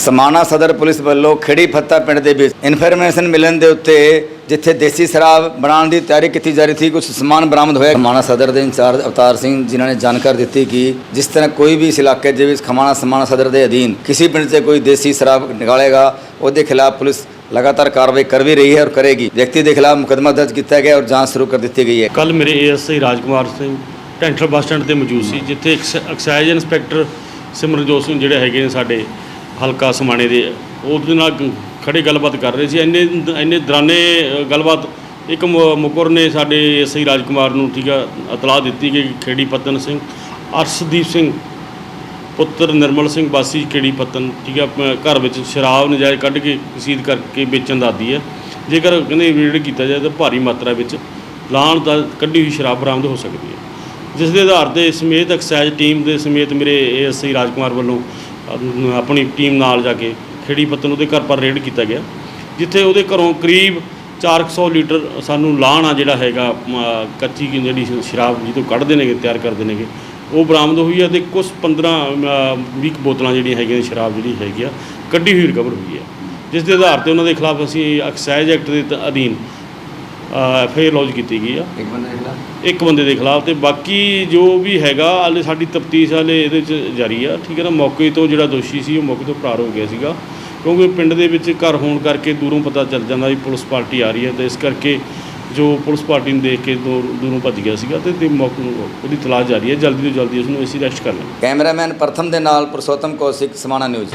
ਸਮਾਣਾ ਸਦਰ ਪੁਲਿਸ ਵੱਲੋਂ ਖੇੜੀ ਫੱਤਾ ਪਿੰਡ ਦੇ ਵਿੱਚ ਇਨਫੋਰਮੇਸ਼ਨ ਮਿਲਣ ਦੇ ਉੱਤੇ ਜਿੱਥੇ ਦੇਸੀ ਸ਼ਰਾਬ ਬਣਾਉਣ ਦੀ ਤਿਆਰੀ ਕੀਤੀ ਜਾ ਰਹੀ ਸੀ ਕੁਝ ਸਮਾਨ ਬਰਾਮਦ ਹੋਇਆ। ਖਮਾਣਾ ਸਦਰ ਦੇ ਇੰਚਾਰਜ ਅਵਤਾਰ ਸਿੰਘ ਜਿਨ੍ਹਾਂ ਨੇ ਜਾਣਕਾਰੀ ਦਿੱਤੀ ਕਿ ਜਿਸ ਤਰ੍ਹਾਂ ਕੋਈ ਵੀ ਇਸ ਇਲਾਕੇ ਦੇ ਵਿੱਚ ਖਮਾਣਾ ਸਮਾਣਾ ਸਦਰ ਦੇ ਅਧੀਨ ਕਿਸੇ ਪਿੰਡ 'ਤੇ ਕੋਈ ਦੇਸੀ ਸ਼ਰਾਬ ਨਿਕਾਲੇਗਾ, ਉਹਦੇ ਖਿਲਾਫ ਪੁਲਿਸ ਲਗਾਤਾਰ ਕਾਰਵਾਈ ਕਰ ਵੀ ਰਹੀ ਹੈ ਔਰ ਕਰੇਗੀ। ਵਿਅਕਤੀ ਦੇ ਖਿਲਾਫ ਮੁਕਦਮਾ ਦਰਜ ਕੀਤਾ ਗਿਆ ਔਰ ਜਾਂਚ ਸ਼ੁਰੂ ਕਰ ਦਿੱਤੀ ਗਈ ਹੈ। ਕੱਲ ਮੇਰੇ ਏਐਸਆਈ ਰਾਜਕੁਮਾਰ ਸਿੰਘ ਟੈਂਟਰ ਬੱਸ ਸਟੈਂਡ ਤੇ ਮੌਜੂਦ ਸੀ, ਜਿੱਥੇ ਐਕਸਾਈਜ਼ ਇੰਸਪੈਕਟਰ ਸਿਮਰਜੋਤ ਸਿੰਘ ਜਿਹੜੇ ਹੈਗੇ ਨੇ ਸਾਡੇ ਹਲਕਾ ਸਮਾਣੇ ਦੇ, ਉਹਦੇ ਨਾਲ ਗ- ਖੜੇ ਗੱਲਬਾਤ ਕਰ ਰਹੇ ਸੀ। ਇੰਨੇ ਇੰਨੇ ਦਰਾਨੇ ਗੱਲਬਾਤ, ਇੱਕ ਮ- ਮੁਕਰ ਨੇ ਸਾਡੇ ਏਐਸਆਈ ਰਾਜਕੁਮਾਰ ਨੂੰ ਠੀਕ ਆ, ਇਤਲਾਹ ਦਿੱਤੀ ਕਿ ਖੇੜੀ ਪਤਨ ਸਿੰਘ, ਅਰਸ਼ਦੀਪ ਸਿੰਘ, ਪੁੱਤਰ ਨਿਰਮਲ ਸਿੰਘ ਵਾਸੀ ਖੇੜੀ ਪਤਨ, ਠੀਕ ਆ ਘਰ ਵਿੱਚ ਸ਼ਰਾਬ ਨਜਾਇਜ਼ ਕੱਢ ਕੇ ਕਸੀਦ ਕਰਕੇ ਵੇਚਣ ਦਾ ਆਦੀ ਹੈ। ਜੇਕਰ ਕਹਿੰਦੇ ਰੇਡ ਕੀਤਾ ਜਾਏ ਤਾਂ ਭਾਰੀ ਮਾਤਰਾ ਵਿੱਚ ਲਾਣ ਦਾ ਕੱਢੀ ਹੋਈ ਸ਼ਰਾਬ ਬਰਾਮਦ ਹੋ ਸਕਦੀ ਹੈ। ਜਿਸ ਦੇ ਆਧਾਰ ਤੇ ਸਮੇਤ ਐਕਸਾਈਜ਼ ਟੀਮ ਦੇ ਸਮੇਤ ਮੇਰੇ ਏਐਸਆਈ ਰਾਜਕੁਮਾਰ ਵੱਲੋਂ ਆਪਣੀ ਟੀਮ ਨਾਲ ਜਾ ਕੇ ਖੇੜੀ ਪੱਤਨ ਉਹਦੇ ਘਰ ਪਰ ਰੇਡ ਕੀਤਾ ਗਿਆ, ਜਿੱਥੇ ਉਹਦੇ ਘਰੋਂ ਕਰੀਬ 400 ਲੀਟਰ ਸਾਨੂੰ ਲਾਣ ਜਿਹੜਾ ਹੈਗਾ ਕੱਚੀ ਜਿਹੜੀ ਸ਼ਰਾਬ ਜਿਹਤੋਂ ਕੱਢਦੇ ਨੇਗੇ, ਤਿਆਰ ਕਰਦੇ ਨੇਗੇ, ਉਹ ਬਰਾਮਦ ਹੋਈ ਹੈ ਤੇ ਕੁਝ 15 20 ਬੋਤਲਾਂ ਜਿਹੜੀਆਂ ਹੈਗੀਆਂ ਨੇ ਸ਼ਰਾਬ ਜਿਹੜੀ ਹੈਗੀ ਆ, ਕੱਢੀ ਹੋਈ ਰਿਕਵਰ ਹੋਈ ਹੈ ਜਿਸ ਦੇ ਆਧਾਰ ਤੇ ਉਹਨਾਂ ਦੇ ਖਿਲਾਫ ਅਸੀਂ ਐਕਸਾਈਜ਼ ਐਕਟ ਦੇ ਅਧੀਨ ਐਫ ਐਫਆਈਆਰ ਲੌਂਚ ਕੀਤੀ ਗਈ ਆ। ਇੱਕ ਬੰਦੇ ਦੇ ਖਿਲਾਫ? ਇੱਕ ਬੰਦੇ ਦੇ ਖਿਲਾਫ ਤੇ ਬਾਕੀ ਜੋ ਵੀ ਹੈਗਾ ਹਾਲੇ ਸਾਡੀ ਤਫਤੀਸ਼ ਹਾਲੇ ਇਹਦੇ ਚ ਜਾਰੀ ਆ। ਠੀਕ ਹੈ ਨਾ ਮੌਕੇ ਤੋਂ ਜਿਹੜਾ ਦੋਸ਼ੀ ਸੀ ਉਹ ਮੌਕੇ ਤੋਂ ਫਰਾਰ ਹੋ ਗਿਆ ਸੀਗਾ। ਕਿਉਂਕਿ ਪਿੰਡ ਦੇ ਵਿੱਚ ਘਰ ਹੋਣ ਕਰਕੇ ਦੂਰੋਂ ਪਤਾ ਚੱਲ ਜਾਂਦਾ ਵੀ ਪੁਲਿਸ ਪਾਰਟੀ ਆ ਰਹੀ ਹੈ ਤੇ ਇਸ ਕਰਕੇ ਜੋ ਪੁਲਿਸ ਪਾਰਟੀ ਨੂੰ ਦੇਖ ਕੇ ਦੂਰ- ਦੂਰੋਂ ਭੱਜ ਗਿਆ ਸੀਗਾ ਤੇ ਤੇ ਮੌਕੇ ਨੂੰ ਉਹਦੀ ਤਲਾਸ਼ ਜਾਰੀ ਹੈ। ਜਲਦੀ ਤੋਂ ਜਲਦੀ ਉਸ ਨੂੰ ਅਸੀਂ ਰੈਸਟ ਕਰ ਲਾਂਗੇ। ਕੈਮਰਾਮੈਨ ਪ੍ਰਥਮ ਦੇ ਨਾਲ ਪ੍ਰਸੋਤਮ ਕੌਸ਼ਿਕ ਸਮਾਣਾ ਨਿਊਜ਼।